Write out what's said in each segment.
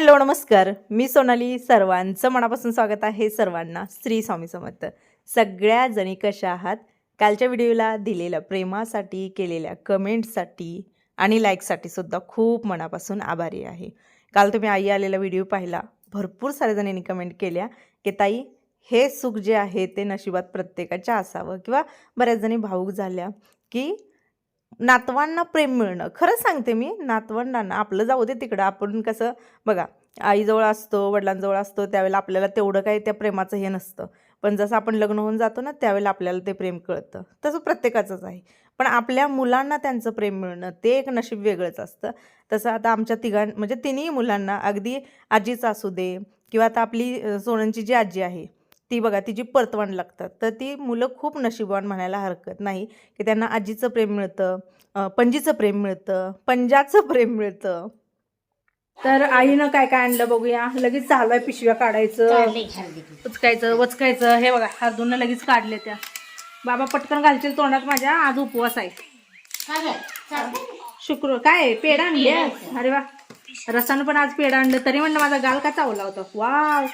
Hello नमस्कार. मी सोनाली. सर्वांचं मनापासून स्वागत आहे सर्वांना. श्री स्वामी समर्थ. सगळ्या जणी कशा आहात? कालच्या व्हिडिओला दिलेल्या प्रेमासाठी केलेल्या कमेंटसाठी आणि लाईकसाठी सुद्धा खूप मनापासून आभारी आहे. काल तुम्ही आई आलेला व्हिडिओ पाहिला. भरपूर साऱ्या जणींनी कमेंट केल्या की ताई हे सुख जे आहे ते नशिबात प्रत्येकाच्या असावं. किंवा बऱ्याच जणी भाऊक झाल्या की नातवांना प्रेम मिळणं. खरंच सांगते मी नातवंडांना आपलं जाऊ दे तिकडं. आपण कसं बघा आईजवळ असतो वडिलांजवळ असतो त्यावेळेला आपल्याला तेवढं काही त्या प्रेमाचं हे नसतं. पण जसं आपण लग्न होऊन जातो ना त्यावेळेला आपल्याला ते प्रेम कळतं. तसं प्रत्येकाचंच आहे. पण आपल्या मुलांना त्यांचं प्रेम मिळणं ते एक नशीब वेगळंच असतं. तसं आता आमच्या तिघां म्हणजे तिन्ही मुलांना अगदी आजीचं असू दे किंवा आता आपली सोनंची जी आजी आहे ती बघा तिची परतवण लागतात. तर ती मुलं खूप नशीबवान म्हणायला हरकत नाही की त्यांना आजीचं प्रेम मिळतं पणजीचं प्रेम मिळतं पंजाचं प्रेम मिळतं. तर आईनं काय काय आणलं बघूया. लगेच चालू आहे पिशव्या काढायचं. उचकायचं वचकायचं. हे बघा हात धुणं लगेच काढले त्या. बाबा पटकन घालतील तोंडात माझ्या आज उपवास आहे? शुक्र काय पेढा आणले? अरे वा. रसानं पण आज पेढा आणलं. तरी म्हणलं माझा गाल का चावला होता? अं,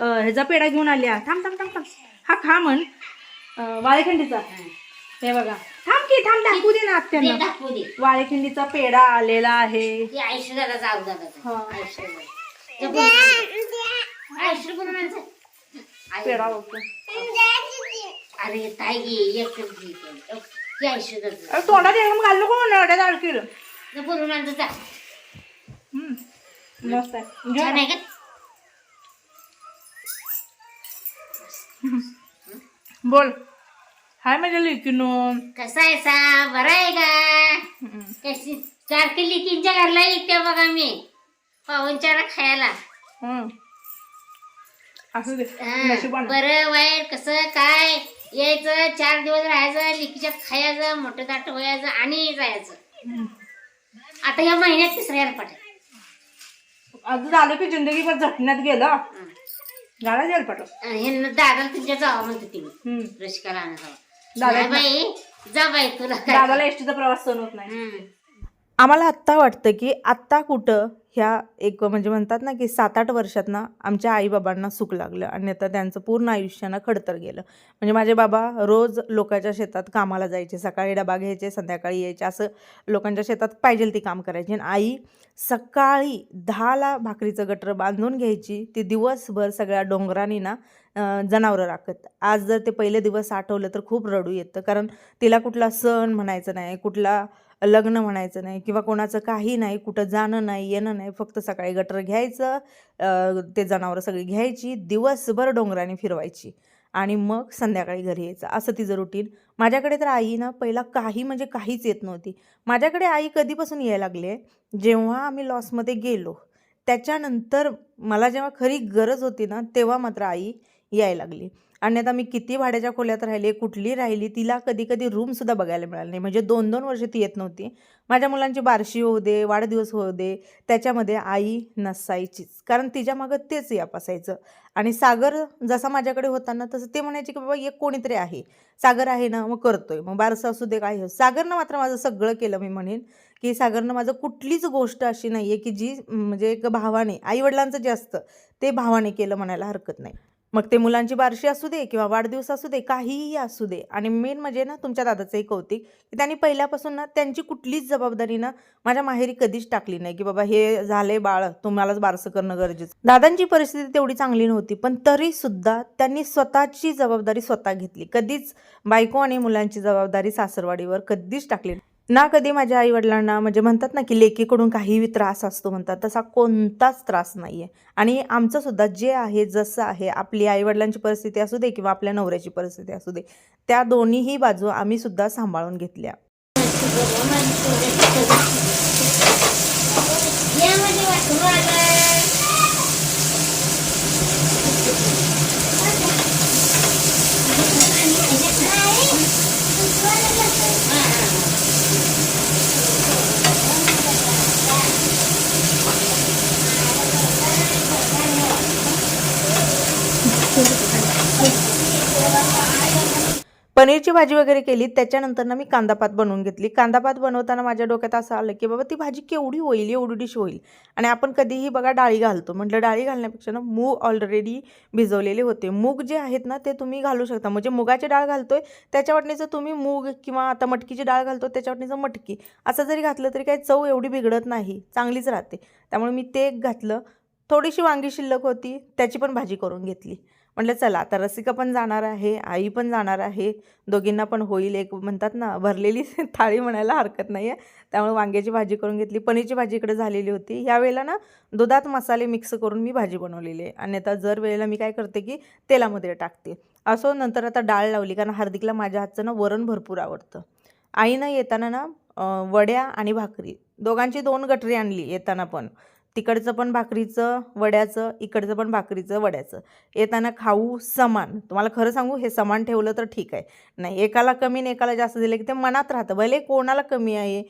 ह्याचा पेढा घेऊन आल्या. थांब थांब थांब थांब. हा खा म्हण. वाळेखंडीचा. हे बघा. थांब की थांब दाखवू दे ना आत्यांना. वाळेखंडीचा पेढा आलेला आहे. हा. पेढा अरे. अरे, तोंडात एकदम घाल नको जा. हम्म, मस्त आहे. बोल. हाय माझ्या लेकीनो. कसा आहे सा? बरा आहे का? कशी? सारखी लिकींच्या घरला एकट्या बघा मी. पाहुणचारा खायला. असू दे. नशिबानं. बरं वाईट कसं काय? यायचं चार दिवस राहायचं लिकीच्यात खायचं मोठं ताट व्हायचं आणि जायचं. आता या महिन्यात तिसऱ्या पटाय आज झालं की जिंदगीभर झटण्यात गेलं. झाला जेल पाठव हे दादाला तुमच्या जावा म्हणते ती हम्म. रशिकाला आणा जावा दादा नाही बाई जा बाई तुला काय दादाला एसटीचा प्रवास सहन होत नाही हम्म. आम्हाला आत्ता वाटतं की आत्ता कुठं ह्या एक म्हणजे म्हणतात ना की सात आठ वर्षात ना आमच्या आईबाबांना सुख लागलं आणि आता त्यांचं पूर्ण आयुष्यानं खडतर गेलं. म्हणजे माझे बाबा रोज लोकांच्या शेतात कामाला जायचे सकाळी डबा घ्यायचे संध्याकाळी यायचे. असं लोकांच्या शेतात पाहिजे ती काम करायची. आणि आई सकाळी दहाला भाकरीचं गटर बांधून घ्यायची. ती दिवसभर सगळ्या डोंगरांनी ना जनावरं राखत. आज जर ते पहिले दिवस आठवलं तर खूप रडू येतं. कारण तिला कुठला सण म्हणायचं नाही. कुठला लग्न म्हणायचं नाही किंवा कोणाचं काही नाही कुठं जाणं नाही येणं नाही फक्त सकाळी गटर घ्यायचं ते जनावरं सगळी घ्यायची दिवसभर डोंगराने फिरवायची आणि मग संध्याकाळी घरी यायचं. असं तिचं रुटीन माझ्याकडे तर आई ना पहिला काही म्हणजे काहीच येत नव्हती. माझ्याकडे आई कधीपासून यायला लागली आहे? जेव्हा आम्ही लॉसमध्ये गेलो त्याच्यानंतर मला जेव्हा खरी गरज होती ना तेव्हा मात्र आई यायला लागली. आणि आता मी किती भाड्याच्या खोल्यात राहिली कुठली राहिली तिला कधी कधी रूमसुद्धा बघायला मिळाली नाही. म्हणजे दोन दोन वर्ष ती येत नव्हती. माझ्या मुलांची बारशी होऊ दे वाढदिवस होऊ दे त्याच्यामध्ये आई नसायचीच. कारण तिच्या मागं तेच याप असायचं. आणि सागर जसा माझ्याकडे होता ना तसं ते म्हणायचे की बाबा एक कोणीतरी आहे. सागर आहे ना मग करतोय. मग बारसं असू दे काय हो सागरनं मात्र माझं सगळं केलं मी म्हणेन की सागरनं माझं कुठलीच गोष्ट अशी नाही आहे की जी म्हणजे एक भावाने आईवडिलांचं जे असतं ते भावाने केलं म्हणायला हरकत नाही. मग ते मुलांची बारशी असू दे किंवा वाढदिवस असू दे काहीही असू दे. आणि मेन म्हणजे ना तुमच्या दादाचंही कौतिक की त्यांनी पहिल्यापासून ना त्यांची कुठलीच जबाबदारी ना माझ्या माहेरी कधीच टाकली नाही की बाबा हे झाले बाळ तुम्हालाच बारसं करणं गरजेचं. दादांची परिस्थिती तेवढी चांगली नव्हती पण तरीसुद्धा त्यांनी स्वतःची जबाबदारी स्वतः घेतली. कधीच बायको आणि मुलांची जबाबदारी सासरवाडीवर कधीच टाकली नाही. ना कधी माझ्या आईवडिलांना म्हणजे म्हणतात ना की लेकीकडून काहीही त्रास असतो म्हणतात तसा कोणताच त्रास नाही आहे आणि आमचंसुद्धा जे आहे जसं आहे आपली आईवडिलांची परिस्थिती असू दे किंवा आपल्या नवऱ्याची परिस्थिती असू दे त्या दोन्हीही बाजू आम्हीसुद्धा सांभाळून घेतल्या. पनीरची भाजी वगैरे केली त्याच्यानंतर ना मी कांदापात बनवून घेतली. कांदापात बनवताना माझ्या डोक्यात असं आलं की बाबा ती भाजी केवढी होईल एवढी डिश होईल? आणि आपण कधीही बघा डाळी घालतो. म्हटलं डाळी घालण्यापेक्षा ना मूग ऑलरेडी भिजवलेले होते. मूग जे आहेत ना ते तुम्ही घालू शकता. म्हणजे मुगाची डाळ घालतोय त्याच्या वाटणीचं तुम्ही मूग किंवा आता मटकीची डाळ घालतो त्याच्या वाटणीचं मटकी. असं जरी घातलं तरी काही चव एवढी बिघडत नाही चांगलीच राहते. त्यामुळे मी ते एक घातलं. थोडीशी वांगी शिल्लक होती त्याची पण भाजी करून घेतली. म्हटलं चला आता रसिका पण जाणार आहे आई पण जाणार आहे दोघींना पण होईल एक म्हणतात ना भरलेली थाळी म्हणायला हरकत नाही आहे त्यामुळे वांग्याची भाजी करून घेतली पनीरची भाजी इकडे झालेली होती. ह्या वेळेला ना दुधात मसाले मिक्स करून मी भाजी बनवलेली आहे. आणि आता जर वेळेला मी काय करते की तेलामध्ये टाकते. असो नंतर आता डाळ लावली कारण हार्दिकला माझ्या हातचं ना वरण भरपूर आवडतं. आईनं येताना ना वड्या आणि भाकरी दोघांची दोन गटरी आणली येताना पण. तिकडचं पण भाकरीचं वड्याचं इकडचं पण भाकरीचं वड्याचं. येताना खाऊ समान. तुम्हाला खरं सांगू हे समान ठेवलं तर ठीक आहे. नाही एकाला कमी आणि एकाला जास्त दिलं की ते मनात राहतं. भले कोणाला कमी आहे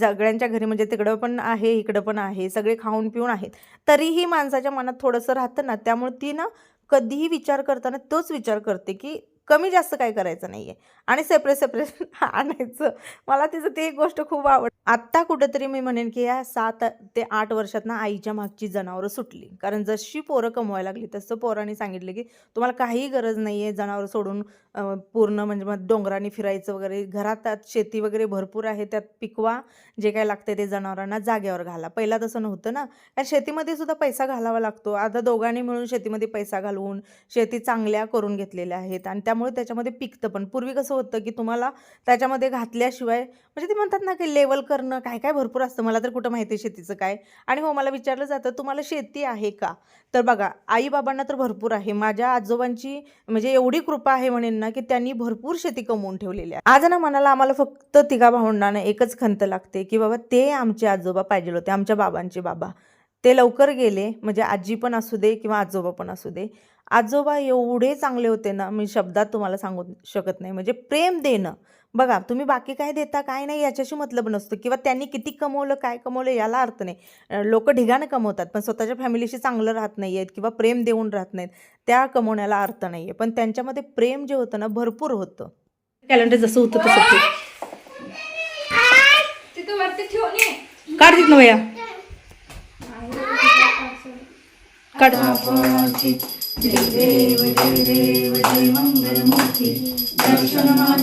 सगळ्यांच्या घरी म्हणजे तिकडं पण आहे इकडं पण आहे सगळे खाऊन पिऊन आहेत. तरीही माणसाच्या मनात थोडंसं राहतं ना त्यामुळे ती ना कधीही विचार करताना तोच विचार करते की कमी जास्त काय करायचं नाही आहे आणि सेपरेट सेपरेट आणायचं. मला तिचं ती एक गोष्ट खूप आवड आत्ता कुठंतरी मी म्हणेन की या सात ते आठ वर्षात ना आईच्या मागची जनावरं सुटली. कारण जशी पोरं कमवायला लागली तसं पोरांनी सांगितलं की तुम्हाला काहीही गरज नाही आहे जनावरं सोडून पूर्ण म्हणजे मग डोंगरांनी फिरायचं वगैरे घरात शेती वगैरे भरपूर आहे त्यात पिकवा जे काय लागते ते जनावरांना जागेवर घाला. पहिला तसं नव्हतं ना. कारण शेतीमध्ये सुद्धा पैसा घालावा लागतो. आता दोघांनी मिळून शेतीमध्ये पैसा घालवून शेती चांगल्या करून घेतलेल्या आहेत. आणि त्या त्यामुळे त्याच्यामध्ये पिकतं. पण पूर्वी कसं होतं की तुम्हाला त्याच्यामध्ये घातल्याशिवाय म्हणजे ते म्हणतात ना की लेवल करणं काय काय भरपूर असतं. मला तर कुठं माहिती आहे शेतीचं काय? आणि हो मला विचारलं जातं तुम्हाला शेती आहे का? तर बघा आई बाबांना तर भरपूर आहे. माझ्या आजोबांची म्हणजे एवढी कृपा आहे म्हणेन ना की त्यांनी भरपूर शेती कमवून ठेवलेली आहे. आज ना मनाला आम्हाला फक्त तिघा भावंडांना एकच खंत लागते की बाबा ते आमचे आजोबा पाहिजे होते आमच्या बाबांचे बाबा. ते लवकर गेले म्हणजे आजी पण असू दे किंवा आजोबा पण असू दे. आजोबा एवढे चांगले होते ना मी शब्दात तुम्हाला सांगू शकत नाही म्हणजे प्रेम देणं बघा तुम्ही बाकी काय देता काय नाही याच्याशी मतलब नसतो किंवा त्यांनी किती कमवलं काय कमवलं याला अर्थ नाही लोक ढिगानं कमवतात पण स्वतःच्या फॅमिलीशी चांगलं राहत नाही आहेत किंवा प्रेम देऊन राहत नाहीत त्या कमवण्याला अर्थ नाही आहे पण त्यांच्यामध्ये प्रेम जे होतं ना भरपूर होतं कॅलेंडर जसं होतं तसं तिथं वरती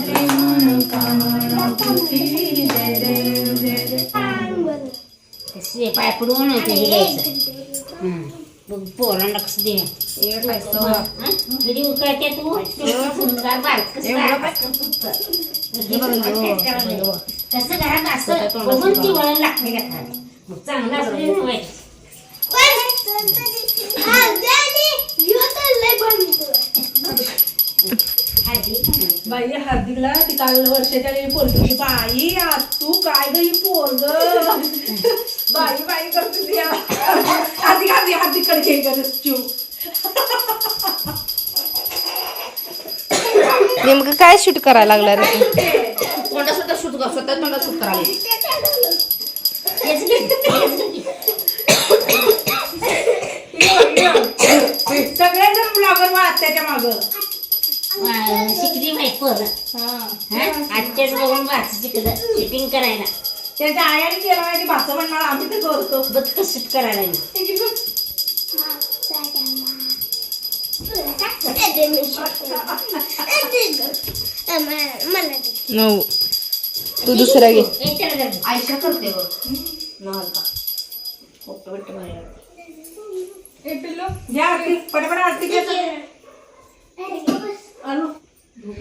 ठेवून ये काढ तिथनं वया काढ कसे पाय पडून होते हे द्यायचं हं. बघ पोरांना कसं दे घडी उकळते तू एवढं सुंदर बारक कसं घरात असं बघून ती वळण लागते का खाली. मग चांगलं असलं बाई हार्दिकला ती काल वर्षाच्या आलेली पोरगी बाई आज तू काय गई पोरग? बाई बाई करते ती हार्दिक हार्दिक हार्दिकडे घे करत चिव नेमकं काय शूट करायला लागला रे? तोंडा सुद्धा शूट कर स्वतः तोंडा शूट करायला. सगळे जण ब्लॉगर वा त्याच्या माग. शिकली माहीत पोरं. हं? आजच्याच बघून शिकलं. शूटिंग करायला. त्याच्या आयाने केला माहिती भाषा म्हणणार आम्ही ते करतो. बदक शूट करायला. नो तू दुसरा घे. त्याला धर. आयशा करते बघ. फोटो बिटो घ्या आरती पटापट आरती घ्या अनु भूक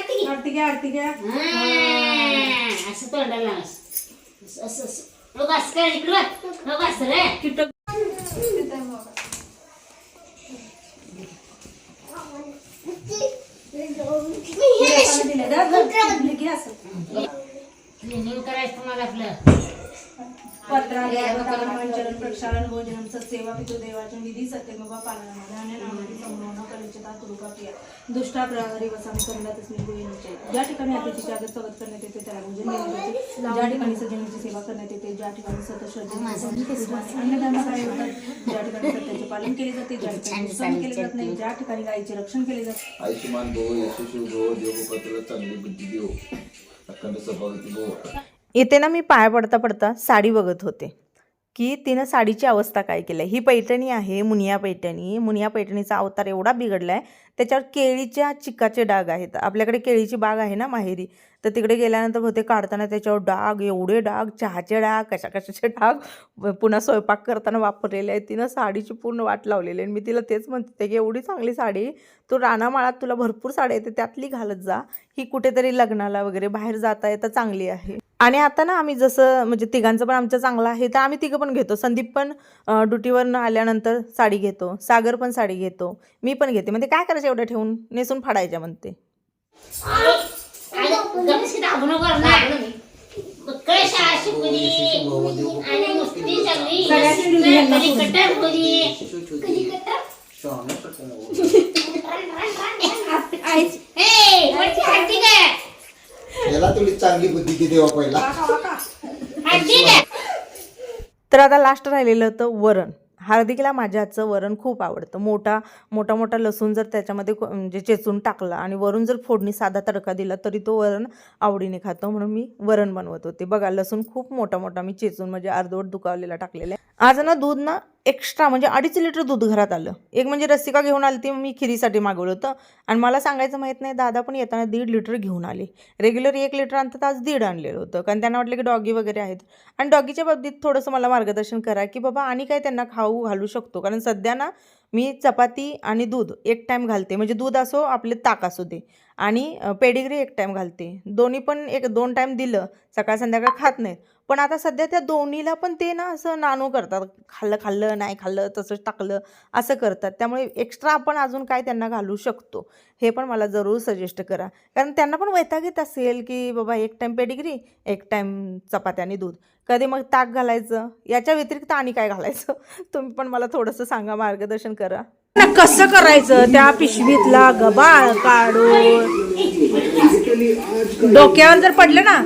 की? आरती घ्या आरती घ्या हां, असं तोंडाला. असं असं. लोक असं करा इकडं. लोक असं रे. क्लिनिंग करायचं तुम्हाला आपलं पत्राचरण प्रक्षालन भोजनम सत्सेवा पितृ विधी सत्यमवा पालना नामादी संभ्रमण कलिचता प्रिया दुष्टा प्रहरी वसामी करण्यात असणे गोविंदचे ज्या ठिकाणी अतिथीचे आदर स्वागत करण्यात येते त्याला भोजन दिले जाते ज्या ठिकाणी सज्जनाची सेवा करण्यात येते ज्या ठिकाणी सतत अन्नदान होतात ज्या ठिकाणी सत्याचे पालन केले जाते ज्या ठिकाणी नुकसान केले जात नाही ज्या ठिकाणी गायीचे रक्षण केले जाते आयुष्यमान भव यशस्वी भव देवपत्राला चांगली बुद्धी देव अखंड सभावती भव इथे ना मी पाया पडता पडता साडी बघत होते. की तिनं साडीची अवस्था काय केली? आहे ही पैठणी आहे मुनिया पैठणी. मुनिया पैठणीचा अवतार एवढा बिघडला आहे त्याच्यावर केळीच्या चिकाचे डाग आहेत. आपल्याकडे केळीची बाग आहे ना माहेरी तर तिकडे गेल्यानंतर होते काढताना त्याच्यावर डाग एवढे डाग चहाचे डाग कशा कशाचे डाग पुन्हा स्वयंपाक करताना वापरलेले आहेत. तिनं साडीची पूर्ण वाट लावलेली आहे. मी तिला तेच म्हणते की एवढी चांगली साडी तू रानामाळात तुला भरपूर साड्या येते त्यातली घालत जा. ही कुठेतरी लग्नाला वगैरे बाहेर जाता येतं चांगली आहे. आणि आता ना आम्ही जसं म्हणजे तिघांचं पण आमचं चांगलं आहे तर आम्ही तिघं पण घेतो. संदीप पण ड्युटीवरनं आल्यानंतर साडी घेतो. सागर पण साडी घेतो. मी पण घेते. म्हणजे काय करायचं एवढं ठेवून? नेसून फाडायच्या म्हणते गणेश दाबू नको ना काय शाळा शिकवली आणि नुसती सगळी कधी कटर होली ए, वरची हाती थोडी चांगली बुद्धी देवा पहिला. तर आता लास्ट राहिलेलं होतं वरण. हार्दिकला माझ्या हातचं वरण खूप आवडतं. मोठा मोठा मोठा लसूण जर त्याच्यामध्ये को- म्हणजे चेचून टाकला आणि वरून जर फोडणी साधा तडका दिला तरी तो वरण आवडीने खातो. म्हणून मी वरण बनवत होते. बघा लसूण खूप मोठा मोठा मी चेचून म्हणजे अर्धवट दुखावलेला टाकलेला आहे. आज ना दूध ना एक्स्ट्रा म्हणजे अडीच लिटर दूध घरात आलं. एक म्हणजे रसिका घेऊन आली ती मी खिरीसाठी मागवलं होतं. आणि मला सांगायचं माहीत नाही दादा पण येताना दीड लिटर घेऊन आले. रेग्युलर एक लिटर आणतात आज दीड आणलेलं होतं. कारण त्यांना वाटलं की डॉगी वगैरे आहेत. आणि डॉगीच्या बाबतीत थोडंसं मला मार्गदर्शन करा की बाबा आणि काय त्यांना खाऊ घालू शकतो. कारण सध्या ना मी चपाती आणि दूध एक टाईम घालते. म्हणजे दूध असो आपले ताक असू दे. आणि पेडिग्री एक टाईम घालते. दोन्ही पण एक दोन टाईम दिलं सकाळ संध्याकाळ खात नाहीत. पण आता सध्या त्या दोन्हीला पण ते ना असं नानू करतात. खाल्लं खाल्लं नाही खाल्लं तसंच टाकलं असं करतात. त्यामुळे एक्स्ट्रा आपण अजून काय त्यांना घालू शकतो? हे पण मला जरूर सजेस्ट करा. कारण त्यांना पण वैताग येत असेल की बाबा एक टाईम पेडिग्री एक टाईम चपात्या आणि दूध. कधी मग ताक घालायचं? याच्या व्यतिरिक्त आणि काय घालायचं? तुम्ही पण मला थोडंसं सांगा मार्गदर्शन करा. कसं करायचं? त्या पिशवीतला गबाळ काढून. डोक्यावर जर पडलं ना?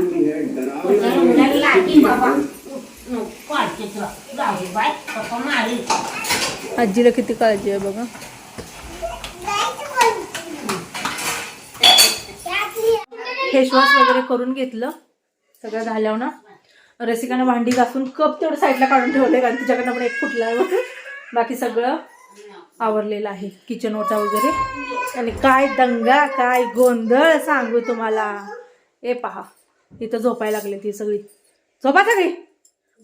आजीला किती काळजी आहे बघा. फेशवॉश वगैरे करून घेतलं. सगळं झाल्यावर ना रसिकानं भांडी घासून कप तेवढं साईडला काढून ठेवले कारण तिच्याकडनं पण एक फुटला बाकी सगळं आवरलेलं आहे किचन ओटा वगैरे. आणि काय दंगा काय गोंधळ सांगू तुम्हाला. ए पहा इथं झोपायला लागले ती सगळी. झोपा सगळी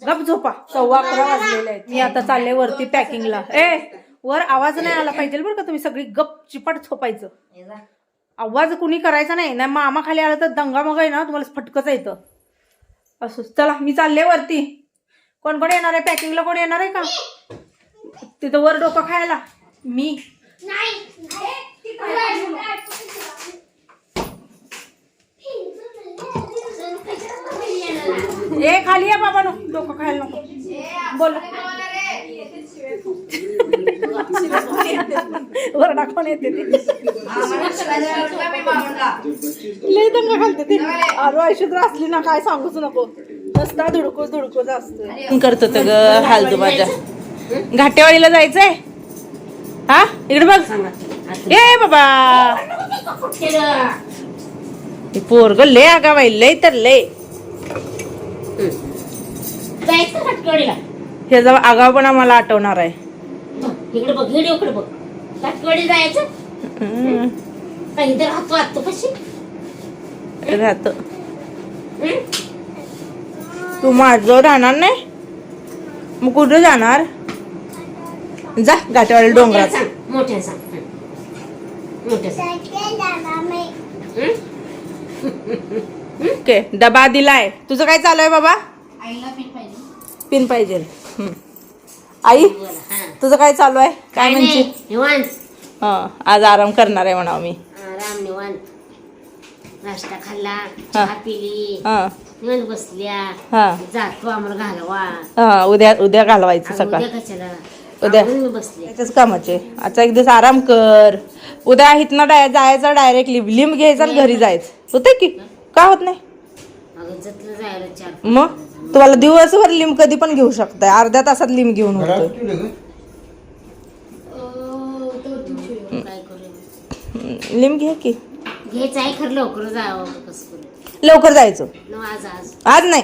गप झोपा. सव्वा अकरा वाजलेले आहेत. मी आता चालले वरती पॅकिंगला ए वर आवाज नाही आला पाहिजे बरं का तुम्ही. सगळी गप चिपट झोपायचं. आवाज कुणी करायचा नाही. नाही मामा खाली आला तर दंगा मग आहे ना तुम्हाला फटकच येतं असं चला मी चालले वरती. कोण कोण येणार आहे? पॅकिंगला कोण येणार आहे का? तिथं वर डोकं खायला. मी. ए खाली आहे बाबा नो डोकं खायला नको. बोल. वर दाखवून येते ती. लई दंगा घालते ती. अरे आयुष्यात असली ना काय सांगूच नको. नसता धुडकूच धुडकूच असतो करत होत ग हालतो माझ्या. घाटेवाडीला जायचंय? हा? इकडे बघ. ए बाबा. पोरग लय आगा बाई लय तर लय. जायचं काटकवडीला हे जवळ आगावपणा मला आठवणार आहे. इकडे बघ व्हिडिओकडे बघ. काटकवडी जायचं? हम्म, का इथं राहतो आत्ता कशी राहत. तू माझं राहणार नाही? मग कुठं जाणार? जा घाटेवाडी डोंगरात. मोठ्या सांग. मोठ्या सांग? ओके डबा दिलाय. तुझं काय चालू आहे बाबा? आईला पीठ पाहिजे. पिन पाहिजे. हम्म. आई. तुझं काय चालू आहे? काय म्हणते निवांत. हं, आज आराम करणार आहे म्हणा मी. आराम निवांत. नाश्ता खाल्ला चहा पिली हां. निवांत बसल्या हां. जातो आम्हाला घालवा. हां उद्या उद्या घालवायचं सकाळ. उद्या कशाला? उद्या. आवरून मी बसले. त्याच्याच कामाचे. आजचा एक दिवस आराम कर. उद्या इथनं डाय जायचं डायरेक्टली लिंब घ्यायचं आणि घरी जायचं. होतंय की? का होत नाही? अगं जतलं जायला चार मग? तुम्हाला दिवसभर लिंब कधी पण घेऊ शकताय. अर्ध्या तासात लिंब घेऊन काय करू? लिंब घे की. घ्यायचं आहे खरं लवकर जावं कसं करू लवकर जायचं. न आज आज. आज नाही.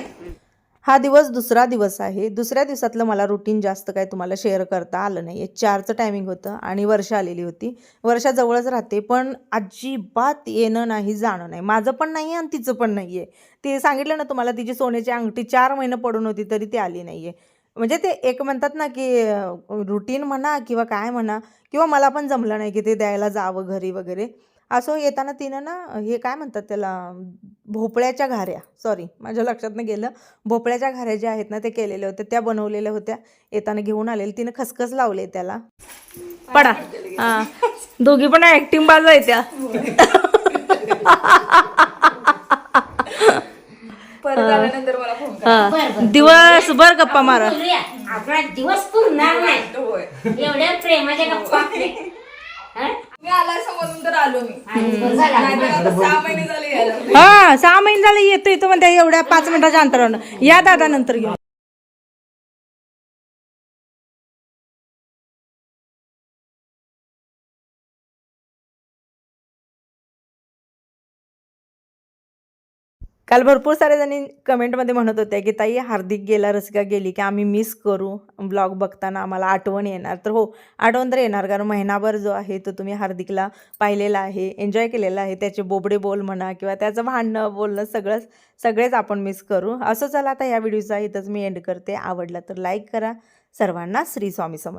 हा दिवस दुसरा दिवस आहे. दुसऱ्या दिवसातलं मला रुटीन जास्त काय तुम्हाला शेअर करता आलं नाही आहे चारचं टायमिंग होतं आणि वर्षा आलेली होती. वर्षा जवळच राहते पण अजिबात येणं नाही जाणं नाही. माझं पण नाही आहे आणि तिचं पण नाही आहे ती सांगितलं ना तुम्हाला तिची सोन्याची अंगठी चार महिने पडून होती तरी ती आली नाही आहे म्हणजे ते एक म्हणतात ना की रुटीन म्हणा किंवा काय म्हणा किंवा मला पण जमलं नाही की ते द्यायला जावं घरी वगैरे. असं येताना तिनं ना हे काय म्हणतात त्याला भोपळ्याच्या घाऱ्या सॉरी माझ्या लक्षात नाही गेलं. भोपळ्याच्या घाऱ्या ज्या आहेत ना ते केलेल्या होत्या त्या बनवलेल्या होत्या. येताना घेऊन आलेल्या तिनं खसखस लावले त्याला. पडा. हां. दोघी पण ॲक्टिंग बाजू आहे त्या हां. दिवसभर गप्पा मारा. आपला दिवस पुरणार नाही. होय. एवढ्या प्रेमाच्या गप्पा. हं? मी आलाय समजून तर आलो मी. आणि बरं झालं. नाहीतर आता सहा महिने झाले यायला. हा सहा महिने झाले येतो इथं म्हणते एवढ्या पाच मिनिटाच्या अंतरानं या दादा नंतर घेऊन काल भरपूर सारे जणी कमेंटमध्ये म्हणत होते की ताई हार्दिक गेला रसिका गेली की आम्ही मिस करू. ब्लॉग बघताना आम्हाला आठवण येणार. तर हो आठवण तर येणार कारण महिनाभर जो आहे तो तुम्ही हार्दिकला पाहिलेला आहे एन्जॉय केलेला आहे. त्याचे बोबडे बोल म्हणा किंवा त्याचं भांडणं बोलणं सगळंच सगळेच आपण मिस करू. असं चला आता या व्हिडिओचा इथंच मी एंड करते. आवडला तर लाईक करा. सर्वांना श्री स्वामी समर्थ.